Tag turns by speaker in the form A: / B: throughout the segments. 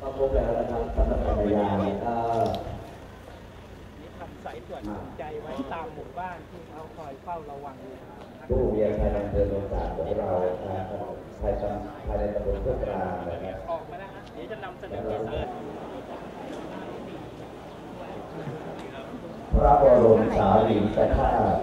A: ก็พบแล้วนะครับสำหรับจักรยาก็
B: นี่ทำสายตรวจใจไว้ตามหมู่บ้านที่เขาคอยเฝ้าระวัง
A: ผู้เวียนภายในอำเภอโนนสาของเราภายในภายในตำบลเพื่อกลางนะครับ
B: ออกมาแล้วเดี๋ยวจะนำเสนอที่สาร
A: พระบรมสารีริกธาตุ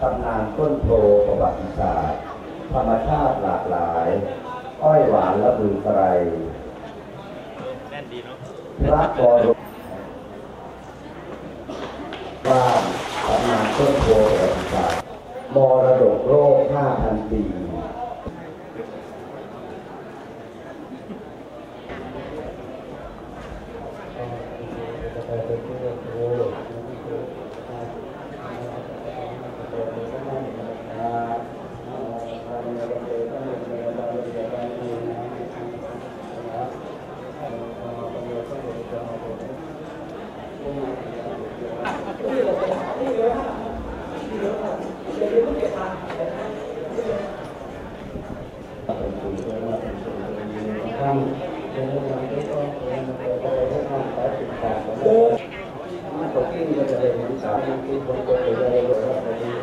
A: ตำนานต้นโพประวัติศาสตร์ ธรรมชาติหลากหลาย อ้อยหวานและบือไกร
B: แน่นดีเนาะ
A: พระบรมว่านตำนานต้นโพประวัติศาสตร์มรดกโลก 5,000 ปี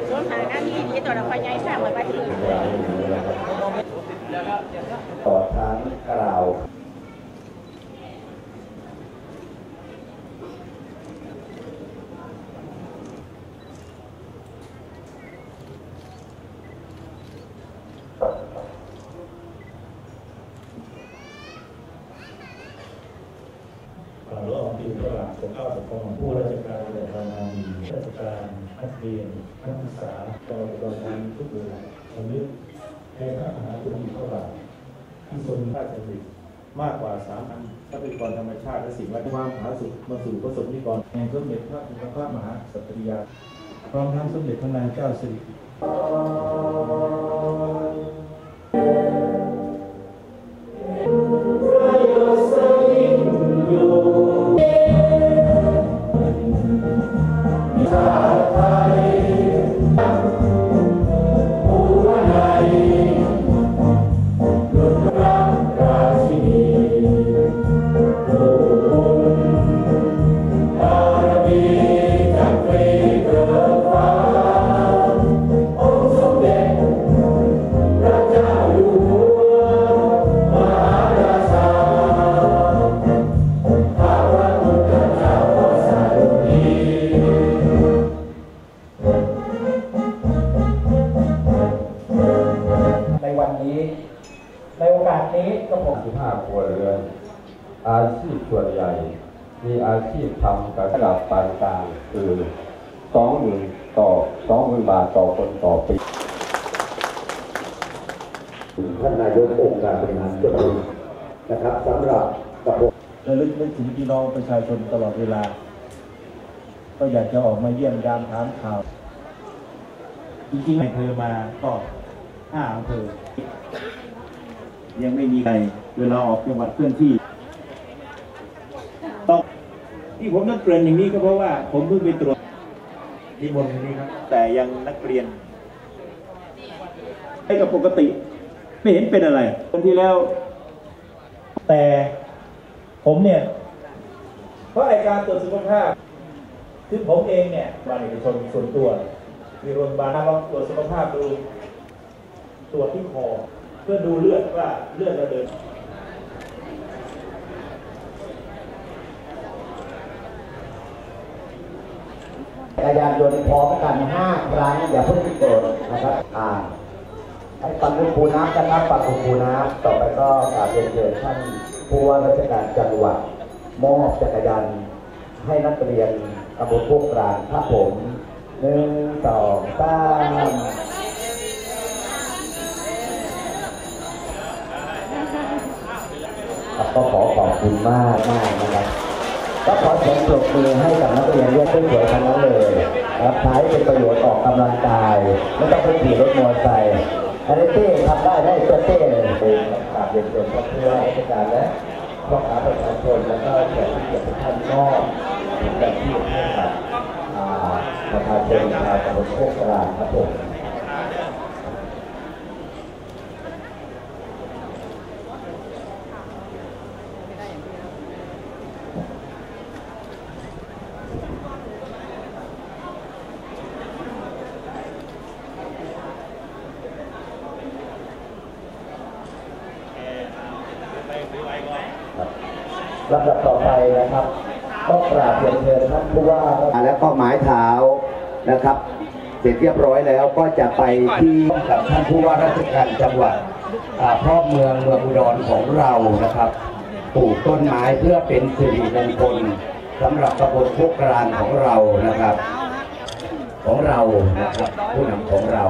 C: ส่วนหาหน้าที่ที่ตัวเราพยายสร้างไว้ไว้ที่
A: ต่อทั้งกล่าว
D: ก่อนรอบปีตลาดปกป้องปกครองผู้ราชการและทำงานดีราชการนัก เรียนนักศึกษาตลอดจนทั้งทุกเวลาสำนึกในพระมหากรุณาธิคุณที่ทรงพระราชดำริมากกว่าสามพันทรัพยากรธรรมชาติและสิ่งแวดล้อมความผาสุกมาสู่ประสบนิกรแห่งสมเด็จพระพุทธพระมหาสัตยาพร้อมทั้งสมเด็จพระนางเจ้าสิริ
E: นโอกาสนี้ก็ผม
A: 15ครัวเรือนอาชีพส่วนใหญ่ มีอาชีพทำกับระดับปานกลางคือ20,000ต่อ20,000บาทต่อคนต่อปีท่านนายกองค์การบริหารส่วนตำบลนะครับสำหรับกระผม
D: ระลึกนึกถึงพี่น้องประชาชนตลอดเวลา ก็อยากจะออกมาเยี่ยมยามถามข่าว จริงๆอำเภอมาก็ห้าอำเภอ ยังไม่มีใครเวลาออกจังหวัดเคลื่อนที่ต้องที่ผมต้องเกริ่นอย่างนี้ก็เพราะว่า ผมเพิ่งไปตรวจที่มนต์นี้ครับ แต่ยังนักเรียนให้กับปกติ ไม่เห็นเป็นอะไรคนที่แล้ว แต่ผมเนี่ย เพราะไอการตรวจสุขภาพคือผมเองเนี่ยบาลเอกชนส่วนตัวมีโรงพยาบาลลองตรวจสุขภาพดูตรวจที่คอ เพื่อดูเลือดว่าเลือดเราเดิน
A: จักรยานยนต์พร้อมกันห้าครั้งอย่าเพิ่งโกรธนะครับอ่าให้ปังคุณปูน้ำนะครับปังคุณปูน้ำต่อไปก็กราบเรียนเชิญท่านผู้ว่าราชการจังหวัดมอบจักรยานให้นักเรียนตำบลพวกกลางครับผมหนึ่งสองสาม ก็ขอขอบคุณมากมากนะครับก็ขอเสียงปรบมือให้กับนักเรียนเรียนสวยๆทั้งนั้นเลยนะครับใช้เป็นประโยชน์ออกกำลังกายไม่ต้องไปขี่รถมอเตอร์ไซค์อันนี้เต้ทำได้ได้ตัวเต้เลยเป็นกราบเรียนเชิญเพื่อราชการและพ่อค้าประชาชนแล้วก็แขกผู้เกียรติทุกท่านก็ถึงแบบที่ให้กับประชาชนชาวตำบลโคกกลางครับผม ลำดับต่อไปนะครับก็กราบเรียนเชิญท่านผู้ว่าและก็หมายเท้านะครับ เสร็จเรียบร้อยแล้วก็จะไปที่กับท่านผู้ว่าราชการจังหวัดอ่าพ่อเมืองเมืองอุดรของเรานะครับปลูกต้นไม้เพื่อเป็นสิริมงคลสำหรับตำบลโคกกลางของเรานะครับ ของเรานะครับผู้นำของเรา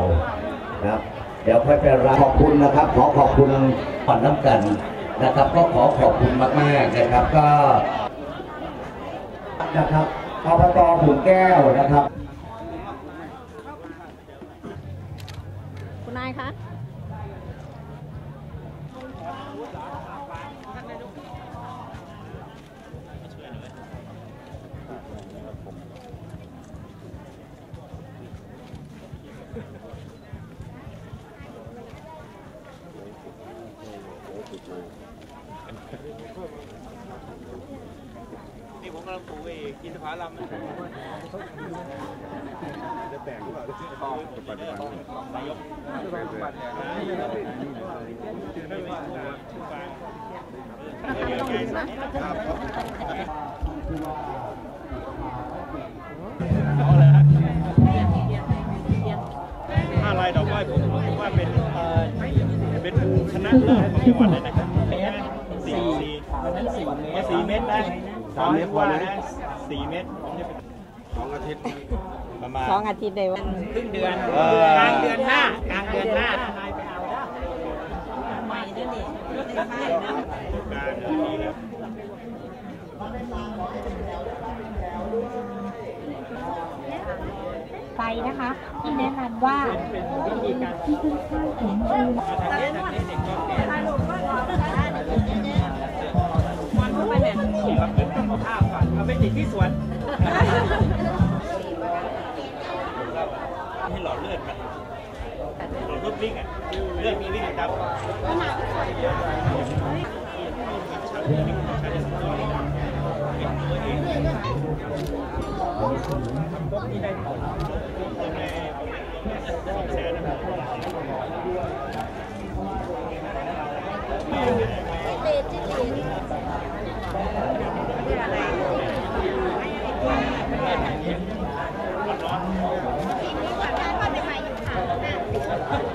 A: นะครับเดี๋ยวค่อยไปรับขอบคุณนะครับ ขอขอบคุณผ่อนน้ำกัน นะครับ ก็ขอขอบคุณมากๆนะครับก็นะครับอบตขุนแก้วนะครับ
C: คุณนายคะ
B: นี่ผม กำลังปลูกไอ้กินสะพาลำนะจะแต่งหรือเปล่าปัจจุบันนายกปัจจุบันห้าลายดอกไม้ผมผมว่าเป็นเอ่อเป็นชนะเลิศของจังหวัดเลยนะครับสี่สี่
E: วันนั้นสี่เมตร
B: สี่เมตรนะ สามเมตรว่านะสี่เมตรผมจะเป็นสองอาทิตย์ประมาณ
C: สองอาทิตย์เดียว
B: ครึ่งเดือน
A: เออ
B: กลางเดือนหน้ากลางเดือนหน้า
C: ใหม่ด้วยนี่
B: กลางเดือนนี้แล้ว
F: ไฟนะคะที่แนะนำว่าที่ขึ้นข้างสมบูรณ์
B: มันเข้าไปเนี่ยครับต้อง เอาข้าวก่อนเอาไปติดที่สวน ให้หลอดเลือดมันหลอดเลือดวิ่งอะ เลือดมีวิ่งครับ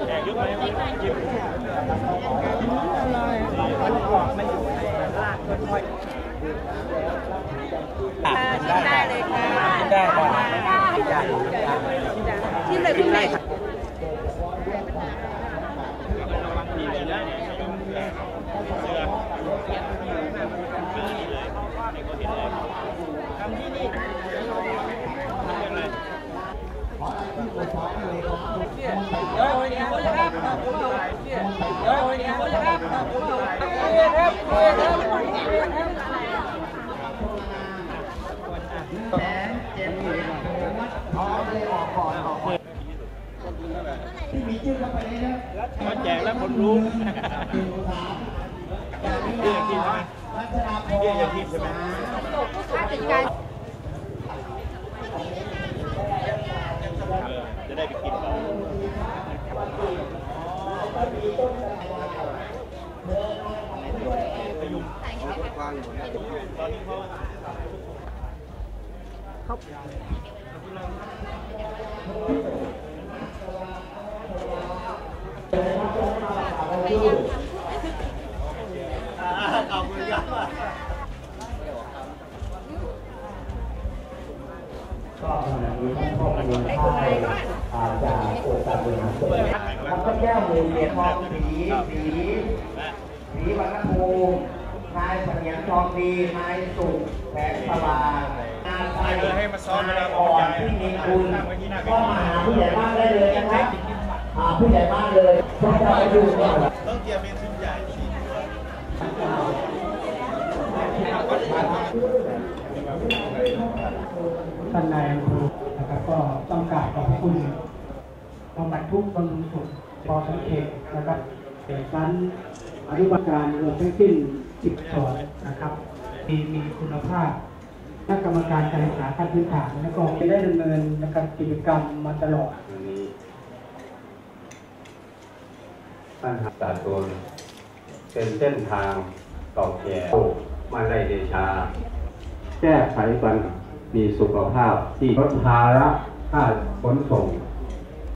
B: แอบยกไปยิ้มมันออกมาอยู่ในรากค่อยๆ
C: ได้เลยค่ะ
B: ได้ครับ
C: ชิมเลยคุณนายค่ะ
B: ระวังดีเลยนะเนี่ยเสื้อคือนี่เลยให้เขาเห็นเลยทำที่นี่เรื่องอะไรเดี๋ยววันนี้เขาจะครับเดี๋ยววันนี้เขาจะครับครับครับ มาแจกแล้วคนรู้เรียกทีมใช่ไหมเรียกยางทีมใช่ไหม
C: ค่าจัดการ
B: จะได้ไปกินต่อพยุงตอนเขา ขอบคุณครับ
A: ก็ขณะนี้ท่าน พ่อพลค่ายอาจารย์โอตาบุญสุขทำพระแก้วมือเหรียญทองสีสีสีวรรณภูมินายเสงียนทองดีนายสุขแสงสว่างนายไทย
B: ให้มาซ้อมเวลาผ
A: อ่อนที่มีคุณก็มาหาผู้ใหญ่บ้านได้เลยนะครับหาผู้ใหญ่บ้านเลยพวกเราไปดูก่อน
B: ต้องเตรียมเป็นชุดใหญ่สิ
E: ท่านนายอำเภอ นะครับก็ต้องกราบขอบคุณบำบัดทุกบำรุงสุขพอสังเกตนะครับเด็กชั้นอนุบาลการรวมทั้งสิ้น10ส่วนนะครับมีมีคุณภาพคณะกรรมการการศึกษาขั้นพื้นฐานและก็ได้ดำเนินนะครับกิจกรรมมาตลอด
G: ท่านหักตาตัวเป็นเส้นทางเก่าแก่มาไล่เดชา แก้ไขกัน มีสุขภาพที่ลดภาระค่าขนส่ง